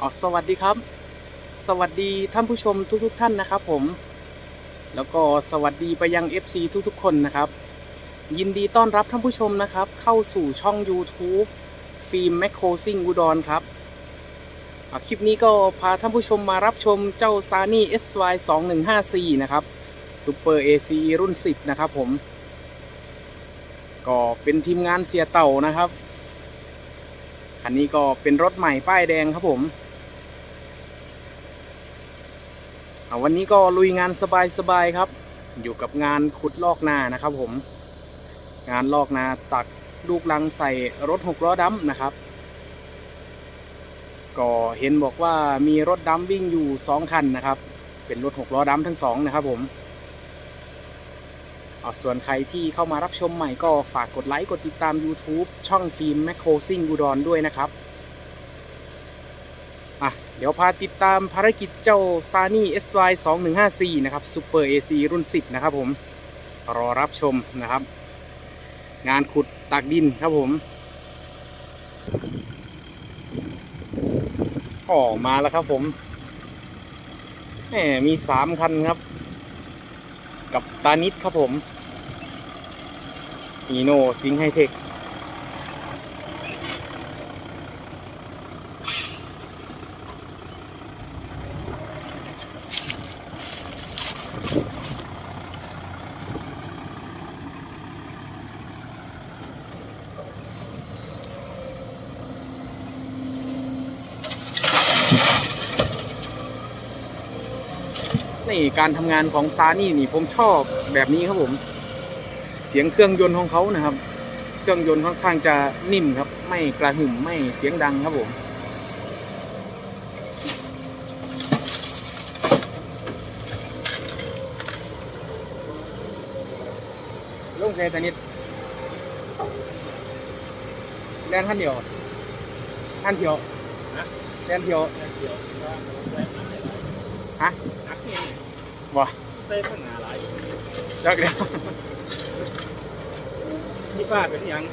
อ๋อสวัสดีครับ สวัสดีท่านผู้ชมทุกๆทท่านนะครับผม แล้วก็สวัสดีไปยัง FC ทุกๆ คนนะครับ ยินดีต้อนรับท่านผู้ชมนะครับ เข้าสู่ช่อง YouTube ฟิล์มแมคโครซิ่งอุดรครับคลิปนี้ก็พาท่านผู้ชมมารับชมเจ้า s a n y SY 2154นะครับ Super AC รุ่น 10 นะครับผม ก็เป็นทีมงานเสียเต่านะครับคันนี้ก็เป็นรถใหม่ป้ายแดงครับผมอ่า วันนี้ก็ลุยงานสบายๆครับ อยู่กับงานขุดลอกนานะครับผม งานลอกนาตักลูกลังใส่รถหกล้อดำนะครับ ก็เห็นบอกว่ามีรถดำวิ่งอยู่สองคันนะครับ เป็นรถหกล้อดำทั้งสองนะครับผมเอาส่วนใครที่เข้ามารับชมใหม่ก็ฝากกดไลค์ กดติดตาม YouTube ช่องฟิล์มแมคโครซิ่งอุดรด้วยนะครับ เดี๋ยวพาติดตามภารกิจเจ้า s a n y SY 2154นะครับ Super AC รุ่น 10 นะครับผม รอรับชมนะครับ งานขุดตักดินครับผมอ๋อมาแล้วครับผมแหมมีสามคันครับ กับตานิดครับผมอีโนซิงไฮเทค นี่การทำงานของซานี่นี่ผมชอบแบบนี้ครับผม เสียงเครื่องยนต์ของเขานะครับ เครื่องยนต์ค่อนข้างจะนิ่มครับ ไม่กระหึ่มไม่เสียงดังครับผมลงแค่ตะนิดแลนท่านเดียวท่านเดียวแลนเดียวฮะ ว้าเต้นข้างหน้าหลายจักแล้วนี่ป้าเป็นยัง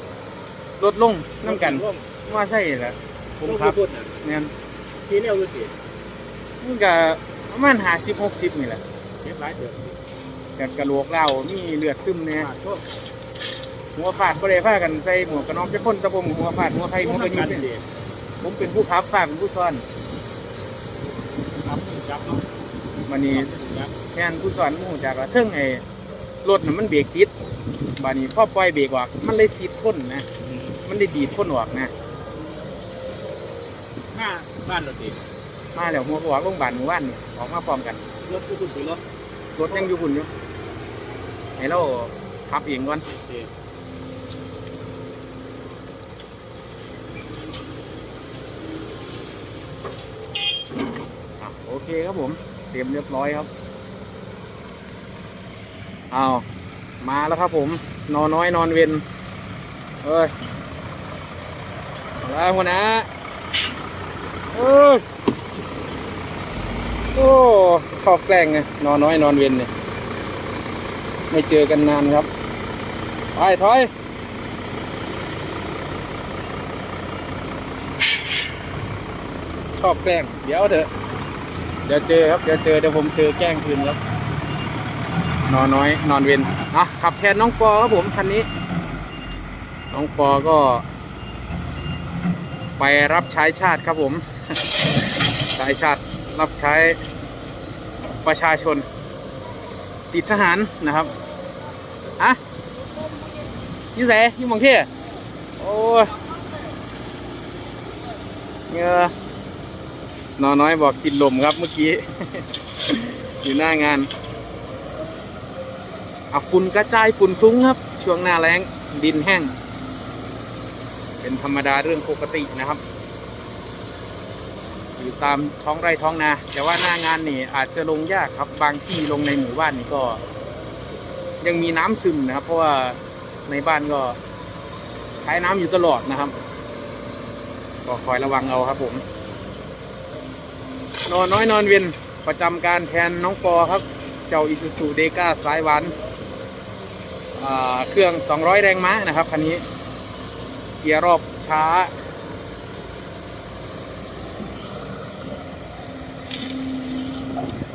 ลดลงน้ำกันร่มว่าใช่แหละผมร่มครับพูดนะเนี่ยทีเร็วดูสิมันก็ประมาณหาสิบหกสิบนี่แหละเก็บหลายเดือนแต่กระโหลกเล่ามีเลือดซึมเนี่ยมาโชคหัวฟาดก็เลยพากันใส่หมวกกันน็อกจะพ่นตะบมหัวฟาดหัวไทยหัวกระยุกันนดีผมเป็นผู้ขับฝากเป็นผู้ซ้อน ครับจับเนาะ มันนี่ จับแม่นผู้สอนผู้จากว่าเทิงไอ้รถน่ะมันเบรกติดบานี้พอปล่อยเบรกออกมันเลยซีดพ่นนะ มันได้ดีดพ่นออกนะหน้าบ้านเราสิมาแล้วหัวก็ออกโรงพยาบาลหมู่บ้านนี่ออกมาพร้อมกันรถกูคุณถือรถรถยังอยู่คุณอยู่ให้เราขับเองก่อนสิอะโอเคครับผม เตรียมเรียบร้อยครับ อ้าวมาแล้วครับผม นอนน้อยนอนเวนเอ้ยมาแล้วหัวนะเอ้ยโอ้ชอบแกล้งไงนอนน้อยนอนเวนเนี่ยไม่เจอกันนานครับไปถอยชอบแกล้ง เดี๋ยวเถอะ เดี๋ยวเจอครับ เดี๋ยวเจอ เดี๋ยวผมเจอแกล้งคืนครับ นอนน้อย นอนเวนอะขับแทนน้องปอครับผมคันนี้ น้องปอก็ ไปรับใช้ชาติครับผมสายชาติรับใช้ประชาชน ติดทหารนะครับอะยี่แสยี่มองเที่โอ้ยเงอนอนน้อยบอกกินลมครับเมื่อกี้ อยู่หน้างาน อะฝุ่นกระจายฝุ่นคลุ้งครับ ช่วงหน้าแล้งดินแห้ง เป็นธรรมดาเรื่องปกตินะครับ อยู่ตามท้องไร่ท้องนา แต่ว่าหน้างานนี่อาจจะลงยากครับ บางที่ลงในหมู่บ้านนี่ก็ ยังมีน้ำซึมนะครับ เพราะว่าในบ้านก็ใช้น้ำอยู่ตลอดนะครับ ก็คอยระวังเอาครับผม นอนน้อยนอนเวียนประจำการแทนน้องปอครับ เจ้าอิซูซูเดก้าสายหวาน เครื่อง 200 แรงม้านะครับคันนี้เกียร์รอบช้า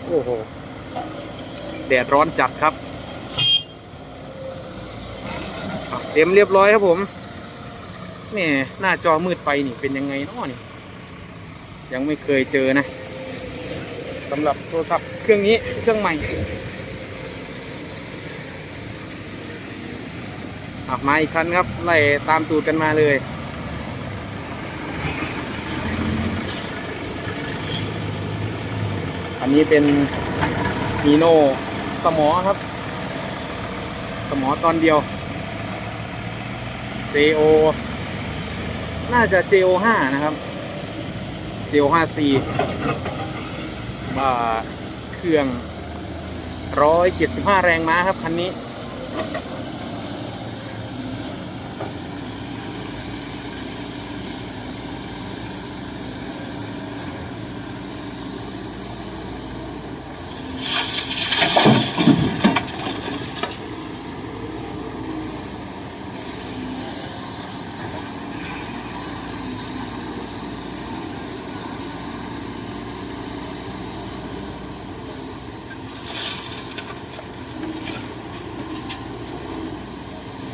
โอ้โห แดดร้อนจัดครับ เต็มเรียบร้อยครับผมแหม่หน้าจอมืดไปนี่เป็นยังไงเนาะนี่ ยังไม่เคยเจอนะสำหรับโทรศัพท์เครื่องนี้เครื่องใหม่ อะมาอีกคันครับ ไล่ตามตูดกันมาเลย อันนี้เป็นมีโนสมอครับ สมอตอนเดียว JO น่าจะ JO 5นะครับ JO 5 C บ่าเครื่อง 175 แรงม้าครับ คันนี้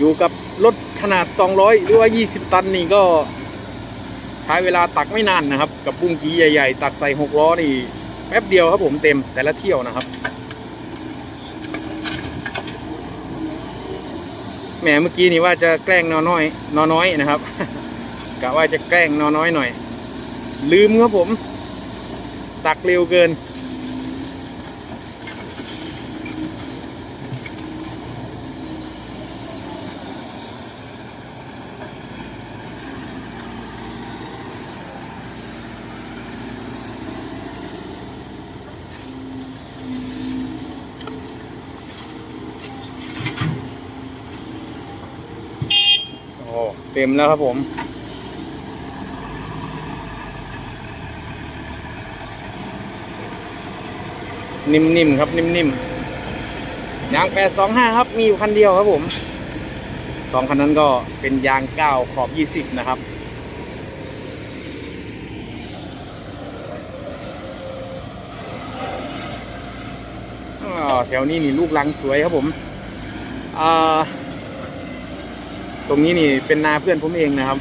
อยู่กับรถขนาด 200 หรือว่า 20 ตันนี่ก็ ใช้เวลาตักไม่นานนะครับ กับบุ้งกี้ใหญ่ ๆ ตักใส่ 6 ล้อนี่แป๊บเดียวครับผมเต็มแต่ละเที่ยวนะครับแหมเมื่อกี้นี่ว่าจะแกล้งนอน้อยนอน้อยนะครับกะว่าจะแกล้งนอน้อยหน่อย ลืมครับผม ตักเร็วเกิน เต็มแล้วครับผม นิ่มๆครับ นิ่มๆยางแปดสองห้าครับ มีอยู่คันเดียวครับผมสองคันนั้นก็เป็นยางเก้าขอบยี่สิบนะครับแถวนี้นี่ลูกลังสวยครับผมอ่า ตรงนี้นี่เป็นนาเพื่อนผมเองนะครับ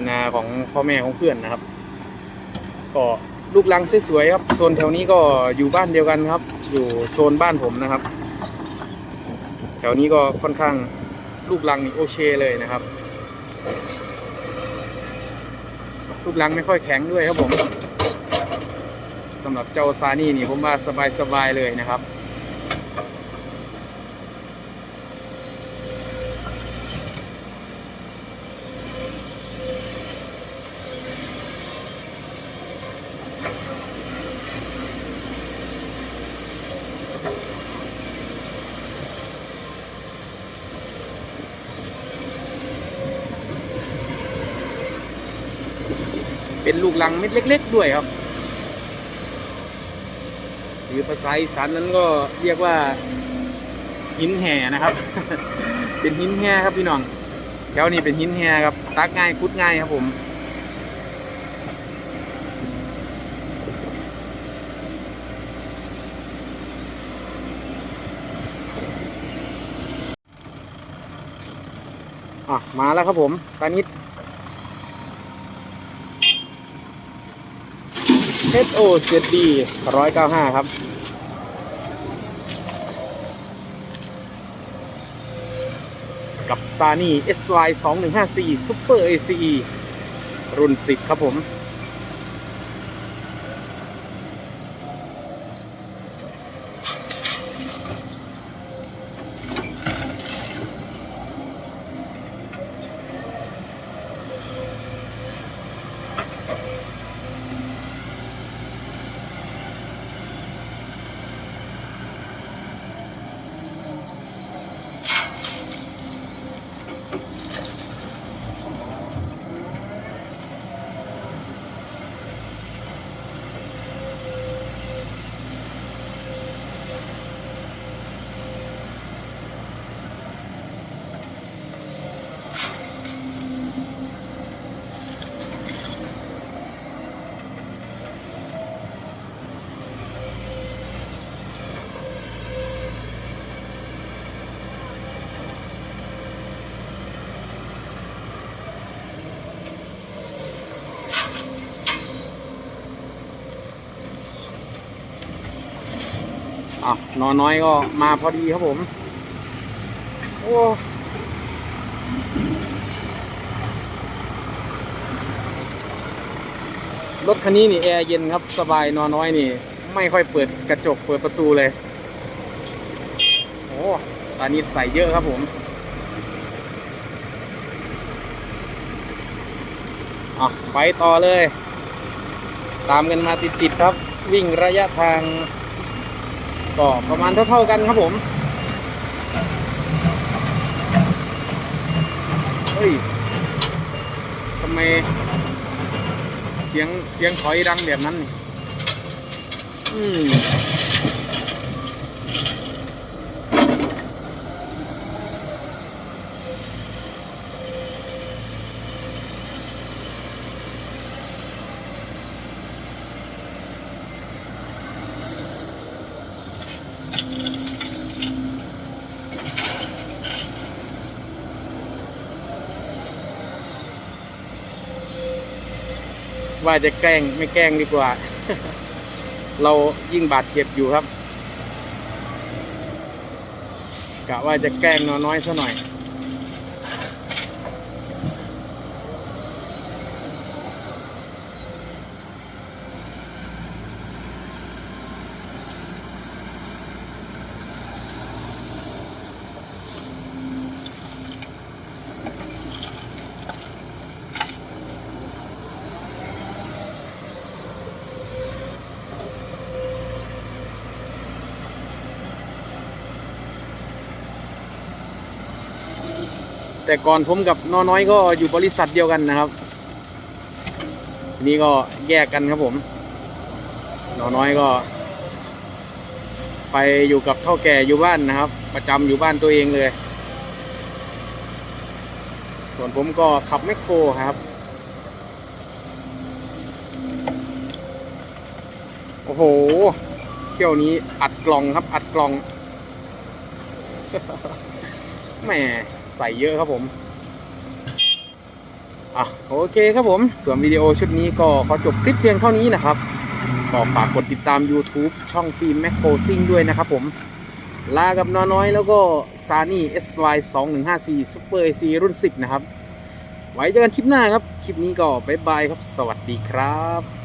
นนาของพ่อแม่ของเพื่อนนะครับ ก็ลูกลังสวยๆครับโซนแถวนี้ก็อยู่บ้านเดียวกันครับ อยู่โซนบ้านผมนะครับ แถวนี้ก็ค่อนข้างลูกลังนี่โอเคเลยนะครับลูกลังไม่ค่อยแข็งด้วยครับผมสำหรับเจ้าซานี่นี่ผมว่าสบายๆเลยนะครับ เป็นลูกลังเม็ดเล็ก ๆ ด้วยครับหรือภาษาอีสานนั้นก็เรียกว่าหินแห่นะครับ เป็นหินแห่ครับพี่น้องแถวนี้เป็นหินแห่ครับตักง่ายคุดง่ายครับผมอะมาแล้วครับผมตานิด HO 7D 195 ครับ กับ s a n y SY 2154 Super ACE รุ่น 10 ครับผม อะนอนน้อยก็มาพอดีครับผม โอ้รถคันนี้นี่แอร์เย็นครับสบายนอนน้อยนี่ ไม่ค่อยเปิดกระจกเปิดประตูเลย โอ้ตอนนี้ใส่เยอะครับผมอะไปต่อเลย ตามกันมาติดๆครับ วิ่งระยะทาง ก็ประมาณเท่าๆกันครับผม เฮ้ยทำไม เสียงเสียงถอยดังแบบนั้น อืม ว่าจะแกล้งไม่แกล้งดีกว่า เรายิ่งบาดเจ็บอยู่ครับกะว่าจะแกล้งน้อยซะหน่อย แต่ก่อนผมกับน้อน้อยก็อยู่บริษัทเดียวกันนะครับทีนี้ก็แยกกันครับผมน้อน้อยก็ ไปอยู่กับเท่าแก่อยู่บ้านนะครับ ประจำอยู่บ้านตัวเองเลย ส่วนผมก็ขับแมคโครครับโอ้โหเที่ยวนี้อัดกล่องครับ อัดกล่องแหม ใส่เยอะครับผมอะโอเคครับผมส่วนวิดีโอชุดนี้ก็ขอจบคลิปเพียงเท่านี้นะครับก็ฝากกดติดตาม YouTube ช่องฟิล์มแมคโครซิ่งด้วยนะครับผมลากับน้อน้อยแล้วก็ s t a r n y SY 2154 Super AC รุ่น 10 นะครับ ไว้เจอกันคลิปหน้าครับ คลิปนี้ก็บ๊ายบายครับ สวัสดีครับ